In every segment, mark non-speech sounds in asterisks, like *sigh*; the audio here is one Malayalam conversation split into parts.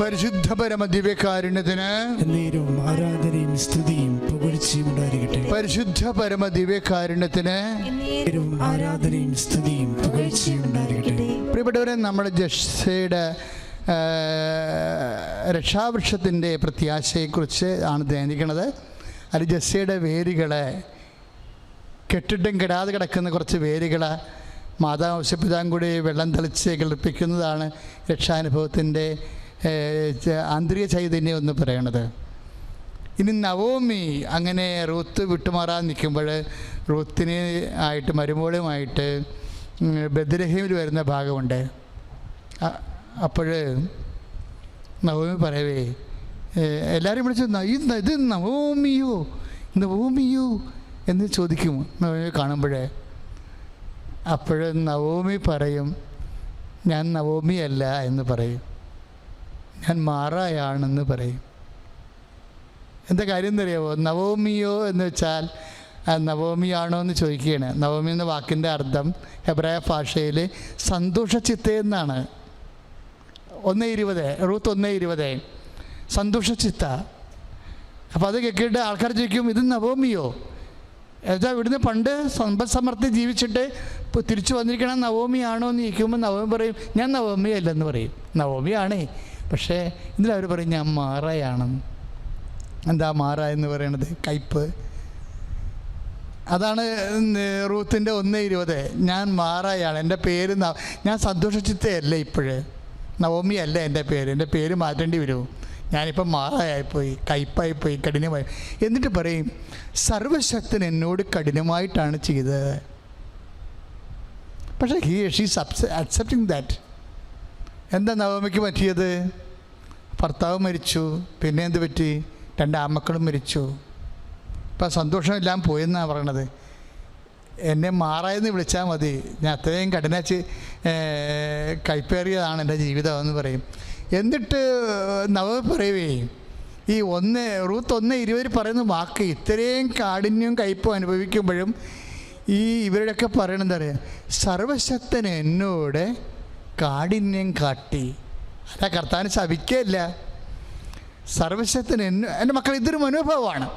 പരിശുദ്ധ പരമ ദിവ്യകാരുണ്യത്തിന് ആരാധനയും സ്തുതിയും പുകഴ്ചയും ഉണ്ടായിരിക്കട്ടെ. പരിശുദ്ധ പരമ ദിവ്യകാരുണ്യത്തിന് ആരാധനയും സ്തുതിയും പുകഴ്ചയും ഉണ്ടായിരിക്കട്ടെ. പ്രിയപ്പെട്ടവരെ നമ്മുടെ ജസ്സയുടെ രക്ഷാവൃക്ഷത്തിന്റെ പ്രത്യാശയെക്കുറിച്ച് ആണ് ധ്യാനിക്കുന്നത്. അത് ജസ്സയുടെ വേരുകളെ കെട്ടിട്ടും കെടാതെ കിടക്കുന്ന കുറച്ച് വേരുകളെ മാതാവ് കൂടി വെള്ളം തളിച്ച് കിളിപ്പിക്കുന്നതാണ് രക്ഷാനുഭവത്തിന്റെ ആന്തരിക ചൈതന്യം എന്ന് പറയണത്. ഇനി നവോമി അങ്ങനെ റൂത്ത് വിട്ടുമാറാൻ നിൽക്കുമ്പോൾ റൂത്തിനെ ആയിട്ട് മരുമോളുമായിട്ട് ബദ്രഹീമിൽ വരുന്ന ഭാഗമുണ്ട്. അപ്പോൾ നവോമി പറയവേ എല്ലാവരും വിളിച്ചു "ന- ഈ ന- ഇത് നവോമിയോ? നവോമിയോ? എന്ന് ചോദിക്കും നവോമി കാണുമ്പോഴേ അപ്പോൾ നവോമി പറയും ഞാൻ നവോമിയല്ല എന്ന് പറയും. ഞാൻ മാറായാണെന്ന് പറയും. എന്താ കാര്യം എന്നറിയാമോ നവോമിയോ എന്ന് വെച്ചാൽ നവോമിയാണോ എന്ന് ചോദിക്കുകയാണ്. നവോമി എന്ന വാക്കിന്റെ അർത്ഥം ഹെബ്രായ ഭാഷയിൽ സന്തോഷചിത്ത എന്നാണ്. ഒന്ന് ഇരുപത് റൂത്ത് ഒന്ന് ഇരുപത്. സന്തോഷചിത്ത അപ്പോൾ അത് കേൾക്കിയിട്ട് ആൾക്കാർ ചോദിക്കും ഇത് നവോമിയോ? എന്നുവെച്ചാൽ ഇവിടുന്ന് പണ്ട് സമ്പദ് സമർത്ഥി ജീവിച്ചിട്ട് ഇപ്പോൾ തിരിച്ചു വന്നിരിക്കണം നവോമിയാണോ എന്ന് ചോദിക്കുമ്പോൾ നവോമി പറയും ഞാൻ നവോമി അല്ലെന്ന് പറയും. നവോമിയാണേ. പക്ഷേ ഇതിലവർ പറയും ഞാൻ മാറയാണെന്ന് എന്താ മാറ എന്ന് പറയണത്? കയ്പ്. അതാണ് റൂത്തിന്റെ ഒന്ന് ഇരുപത്. ഞാൻ മാറായാണ്. എന്റെ പേര് ഞാൻ സന്തോഷിച്ചിട്ടേ ഇപ്പോഴേ? നവോമി അല്ല എന്റെ പേര്? എന്റെ പേര് മാറ്റേണ്ടി വരുമോ ഞാനിപ്പോൾ മാറായിപ്പോയി കയ്പായിപ്പോയി കഠിനമായി. എന്നിട്ട് പറയും സർവശക്തൻ എന്നോട് കഠിനമായിട്ടാണ് ചെയ്തത്. പക്ഷേ ഹി ഷീസ് അക്സെപ്റ്റിംഗ് ദാറ്റ് എന്താ നവമിക്ക് പറ്റിയത്? ഭർത്താവ് മരിച്ചു. പിന്നെ എന്ത് പറ്റി? രണ്ട് ആമക്കളും മരിച്ചു. ഇപ്പം സന്തോഷമെല്ലാം പോയെന്നാണ് പറയണത്. എന്നെ മാറായെന്ന് വിളിച്ചാൽ മതി. ഞാൻ അത്രയും കഠിനച്ച് കൈപ്പേറിയതാണ് എന്റെ ജീവിതം എന്ന് പറയും. എന്നിട്ട് നവ പറയുവേ ഈ ഒന്ന് റൂത്ത് ഒന്ന് ഇരുപതിൽ പറയുന്ന വാക്ക് ഇത്രയും കാഠിന്യവും കയ്പും അനുഭവിക്കുമ്പോഴും ഈ ഇവരുടെയൊക്കെ പറയണെന്താ പറയുക? സർവശക്തൻ എന്നോട് കാഠിന്യം കാട്ടി. അതാ കർത്താവിന് ശവിക്കയില്ല എന്നെ എന്റെ മക്കൾ ഇതൊരു മനോഭാവമാണ്.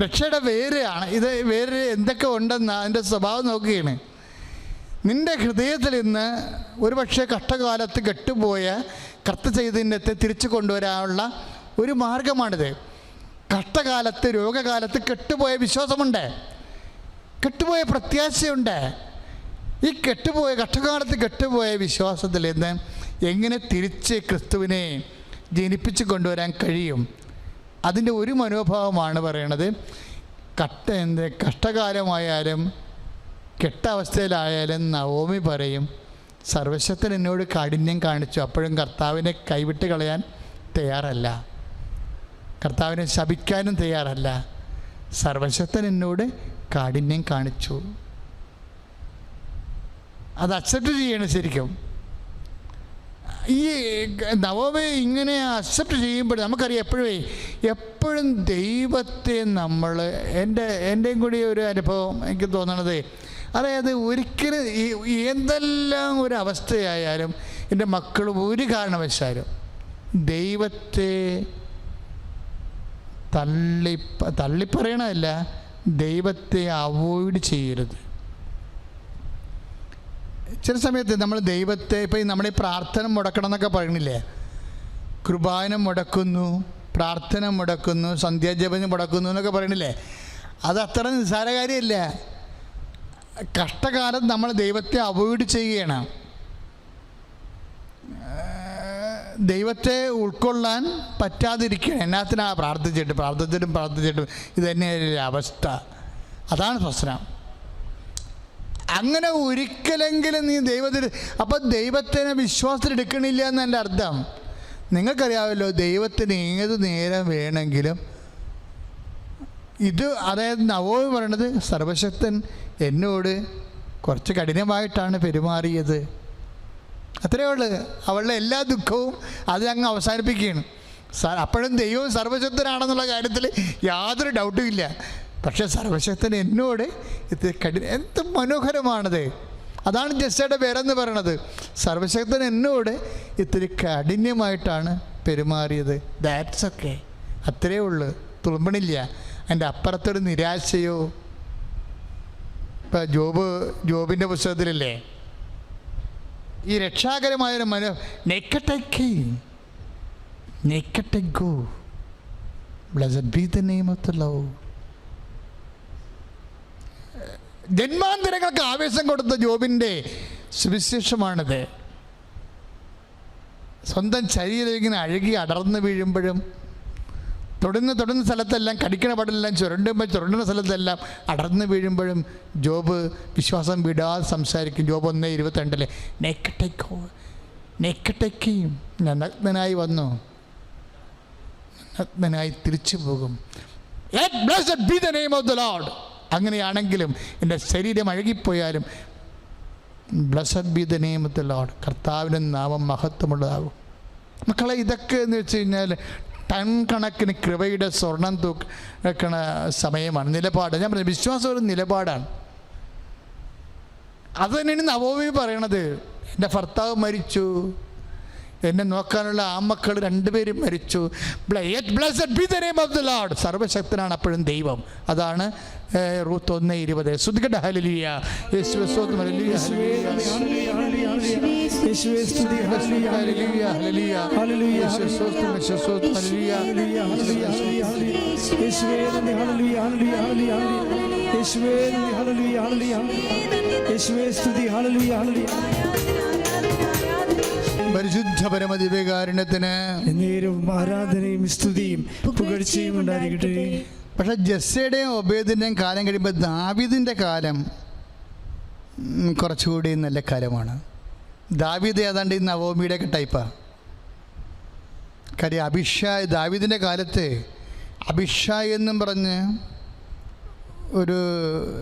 രക്ഷയുടെ വേരെയാണ്. ഇത് വേര് എന്തൊക്കെ ഉണ്ടെന്ന് അതിന്റെ സ്വഭാവം നോക്കുകയാണ്. നിന്റെ ഹൃദയത്തിൽ ഇന്ന് ഒരുപക്ഷെ കഷ്ടകാലത്ത് കെട്ടുപോയ കർത്ത ചൈതന്യത്തെ തിരിച്ചു കൊണ്ടുവരാനുള്ള ഒരു മാർഗമാണിത്. കഷ്ടകാലത്ത് രോഗകാലത്ത് കെട്ടുപോയ വിശ്വാസമുണ്ട്. കെട്ടുപോയ പ്രത്യാശയുണ്ട്. ഈ കെട്ടുപോയ കഷ്ടകാലത്ത് കെട്ടുപോയ വിശ്വാസത്തിൽ നിന്ന് എങ്ങനെ തിരിച്ച് ക്രിസ്തുവിനെ ജനിപ്പിച്ച് കൊണ്ടുവരാൻ കഴിയും? അതിന്റെ ഒരു മനോഭാവമാണ് പറയണത്. കട്ട എന്ത് കഷ്ടകാലമായാലും കെട്ട അവസ്ഥയിലായാലും നവോമി പറയും സർവശക്തൻ എന്നോട് കാഠിന്യം കാണിച്ചു. അപ്പോഴും കർത്താവിനെ കൈവിട്ട് കളയാൻ തയ്യാറല്ല. കർത്താവിനെ ശപിക്കാനും തയ്യാറല്ല. സർവശക്തൻ എന്നോട് കാഠിന്യം കാണിച്ചു. അത് അക്സെപ്റ്റ് ചെയ്യണം ശരിക്കും. ഈ നവമി ഇങ്ങനെ അക്സെപ്റ്റ് ചെയ്യുമ്പോൾ നമുക്കറിയാം എപ്പോഴേ എപ്പോഴും ദൈവത്തെ നമ്മൾ എന്റെ എന്റെയും കൂടി ഒരു അനുഭവം എനിക്ക് തോന്നണത് അതായത് ഒരിക്കലും എന്തെല്ലാം ഒരു അവസ്ഥയായാലും എന്റെ മക്കൾ ഒരു കാരണവശാലും ദൈവത്തെ തള്ളി തള്ളിപ്പറയണമല്ല ദൈവത്തെ അവോയ്ഡ് ചെയ്യരുത്. ചില സമയത്ത് നമ്മൾ ദൈവത്തെ ഇപ്പം നമ്മുടെ പ്രാർത്ഥന മുടക്കണം എന്നൊക്കെ പറയണില്ലേ? കൃപാനം മുടക്കുന്നു പ്രാർത്ഥന മുടക്കുന്നു സന്ധ്യാജപനം മുടക്കുന്നു എന്നൊക്കെ പറയണില്ലേ? അത് അത്ര നിസ്സാര കാര്യമല്ല. കഷ്ടകാലം നമ്മൾ ദൈവത്തെ അവോയ്ഡ് ചെയ്യുകയാണ്. ദൈവത്തെ ഉൾക്കൊള്ളാൻ പറ്റാതിരിക്കുകയാണ്. എന്നാത്തിനാ പ്രാർത്ഥിച്ചിട്ട് പ്രാർത്ഥിച്ചിട്ടും പ്രാർത്ഥിച്ചിട്ടും ഇത് തന്നെയൊരു അവസ്ഥ. അതാണ് പ്രശ്നം. അങ്ങനെ ഒരിക്കലെങ്കിലും നീ ദൈവത്തിൽ അപ്പം ദൈവത്തിനെ എടുക്കണില്ല എന്നല്ല അർത്ഥം. നിങ്ങൾക്കറിയാമല്ലോ ദൈവത്തിന് ഏത് നേരം വേണമെങ്കിലും ഇത് അതായത് നവോമി പറയണത് സർവശക്തൻ എന്നോട് കുറച്ച് കഠിനമായിട്ടാണ് പെരുമാറിയത്. അത്രയേ ഉള്ളൂ. അവളുടെ എല്ലാ ദുഃഖവും അത് അങ്ങ് അവസാനിപ്പിക്കുകയാണ്. അപ്പോഴും ദൈവം സർവശക്തനാണെന്നുള്ള കാര്യത്തിൽ യാതൊരു ഡൗട്ടും ഇല്ല. പക്ഷേ സർവശക്തൻ എന്നോട് ഇത് കഠിന എന്ത് മനോഹരമാണത്. അതാണ് ജസ്സയുടെ പേരെന്ന് പറയണത്. സർവശക്തൻ എന്നോട് ഇത്തിരി കാഠിന്യമായിട്ടാണ് പെരുമാറിയത്. ദാറ്റ്സ് ഒക്കെ അത്രേ ഉള്ളൂ. തുളുമ്പണില്ല. അതിന്റെ അപ്പുറത്തൊരു നിരാശയോ? ഇപ്പം ജോബ് ജോബിന്റെ പുസ്തകത്തിലല്ലേ? ഈ രക്ഷാകരമായൊരു മനോ നെക്കട്ടേക്ക് നെക്കട്ടേക്കോ bless be the name of love ജന്മാന്തരങ്ങൾക്ക് ആവേശം കൊടുത്ത ജോബിന്റെ സുവിശേഷമാണിത്. സ്വന്തം ശരീരം ഇങ്ങനെ അഴുകി അടർന്ന് വീഴുമ്പോഴും തൊടുന്ന തൊടുന്ന സ്ഥലത്തെല്ലാം കടിക്കണ പടലെല്ലാം ചുരണ്ടുമ്പോൾ ചുരണ്ടുന്ന സ്ഥലത്തെല്ലാം അടർന്നു വീഴുമ്പോഴും ജോബ് വിശ്വാസം വിടാതെ സംസാരിക്കും. ജോബ് ഒന്ന് ഇരുപത്തിരണ്ടിലെ നെക്കട്ടേക്കോ നെക്കട്ടയ്ക്കയും ഞാൻ നഗ്നനായി വന്നു. നഗ്നനായി തിരിച്ചു പോകും. Be the name of the lord അങ്ങനെയാണെങ്കിലും എന്റെ ശരീരം അഴുകിപ്പോയാലും ബ്ലസഡ് ബി ദ ലോഡ് കർത്താവിന്റെ നാമം മഹത്വമുള്ളതാകും. മക്കളെ ഇതൊക്കെ എന്ന് വെച്ച് കഴിഞ്ഞാൽ ടൺ കണക്കിന് കൃപയുടെ സ്വർണം തൂക്കണ സമയമാണ്. നിലപാട്. ഞാൻ പറഞ്ഞു വിശ്വാസം ഒരു നിലപാടാണ്. അത് തന്നെയാണ് നവോമി പറയണത്. എന്റെ ഭർത്താവ് മരിച്ചു. എന്നെ നോക്കാനുള്ള ആ മക്കൾ രണ്ടുപേരും മരിച്ചു. ബി നെയിം ഓഫ് സർവശക്തനാണ് അപ്പോഴും ദൈവം. അതാണ് റൂത്ത് ഒന്ന് ഇരുപത്. ശ്രുതികട ഹലിയ യേശുവേ സ്തുതി. ഹല്ലേലൂയ ഹല്ലേലൂയ. യേശുവേ സ്തുതി. ഹല്ലേലൂയ ഹല്ലേലൂയ. പരിശുദ്ധ പരമദിവ്യകാരുണ്യത്തിന് എന്നേരവും ആരാധനയും സ്തുതിയും പുകഴ്ചയും ഉണ്ടായിരിക്കട്ടെ. പക്ഷെ ജസ്സയുടെയും ഒബേദിന്റെയും കാലം കഴിയുമ്പോൾ ദാവിദിന്റെ കാലം കുറച്ചുകൂടി നല്ല കാലമാണ്. ദാവീദ് ഏതാണ്ട് ഈ നവോമിയുടെ ഒക്കെ ടൈപ്പാണ് കാര്യം അഭിഷായ് ദാവീദിന്റെ കാലത്ത് അഭിഷായ് എന്നും പറഞ്ഞ് ഒരു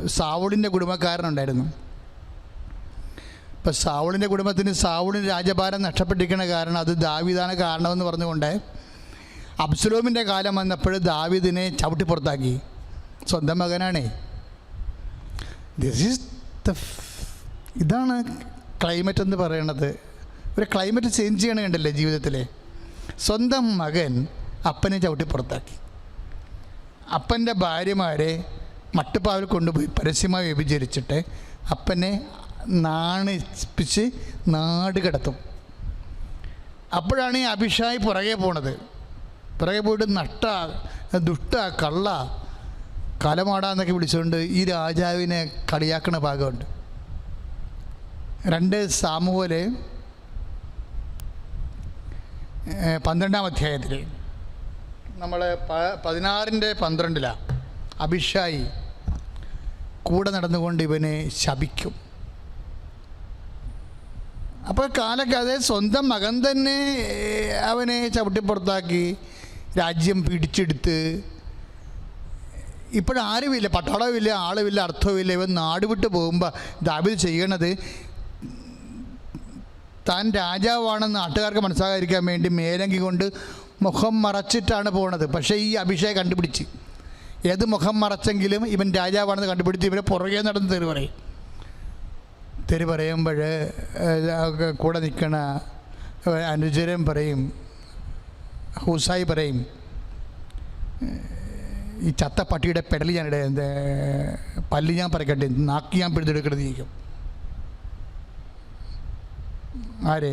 സാവുളിന്റെ കുടുംബക്കാരനുണ്ടായിരുന്നു. ഇപ്പം സാവുളിന്റെ കുടുംബത്തിന് സാവുളിന് രാജഭാരം നഷ്ടപ്പെട്ടിരിക്കുന്ന കാരണം അത് ദാവീദാണ് കാരണമെന്ന് പറഞ്ഞുകൊണ്ട് അബ്സുലോമിന്റെ കാലം വന്നപ്പോൾ ദാവീദിനെ ചവിട്ടി പുറത്താക്കി. സ്വന്തം മകനാണേ. ദിസ് ഈസ് ദ ഇതാണ് ക്ലൈമറ്റ് എന്ന് പറയണത്. ഒരു ക്ലൈമറ്റ് ചേഞ്ച് ചെയ്യണ കണ്ടല്ലേ ജീവിതത്തിൽ സ്വന്തം മകൻ അപ്പനെ ചവിട്ടി പുറത്താക്കി. അപ്പന്റെ ഭാര്യമാരെ മട്ടുപ്പാവിൽ കൊണ്ടുപോയി പരസ്യമായി വ്യഭിചരിച്ചിട്ട് അപ്പനെ നാണിപ്പിച്ച് നാട് കിടത്തും. അപ്പോഴാണ് ഈ അഭിഷായി പുറകെ പോണത്. പുറകെ പോയിട്ട് നട്ട ദുഷ്ട കള്ള കലമാടാന്നൊക്കെ വിളിച്ചുകൊണ്ട് ഈ രാജാവിനെ കളിയാക്കണ ഭാഗമുണ്ട്. രണ്ട് സാമുപോലെ പന്ത്രണ്ടാം അധ്യായത്തിൽ നമ്മൾ പ പതിനാറിന്റെ പന്ത്രണ്ടിലാണ് അഭിഷായി കൂടെ നടന്നുകൊണ്ട് ഇവനെ ശപിക്കും. അപ്പോൾ കാലൊക്കെ അതായത് സ്വന്തം മകൻ തന്നെ അവനെ ചവിട്ടിപ്പുറത്താക്കി രാജ്യം പിടിച്ചെടുത്ത്. ഇപ്പോഴാരുമില്ല പട്ടാളവുമില്ല ആളുമില്ല അർത്ഥവുമില്ല. ഇവൻ നാട് വിട്ട് പോകുമ്പോൾ ദാബിദ് ചെയ്യണത്. താൻ രാജാവാണെന്ന് നാട്ടുകാർക്ക് മനസ്സിലാകാതിരിക്കാൻ വേണ്ടി മേലങ്കി കൊണ്ട് മുഖം മറച്ചിട്ടാണ് പോണത്. പക്ഷേ ഈ അഭിഷേകം കണ്ടുപിടിച്ച്. ഏത് മുഖം മറച്ചെങ്കിലും ഇവൻ രാജാവാണെന്ന് കണ്ടുപിടിച്ച് ഇവരെ പുറകെ നടന്ന് തെറി പറയും. തെറി പറയുമ്പോൾ കൂടെ നിൽക്കണ അനുചരൻ പറയും ഹൂസായി പറയും ഈ ചത്ത പട്ടിയുടെ പെടൽ ഞാൻ ഇട പല്ല് ഞാൻ പറിക്കട്ടെ നാക്കി ഞാൻ പിടിച്ചെടുക്കരുത് ചോദിക്കും. ആര്?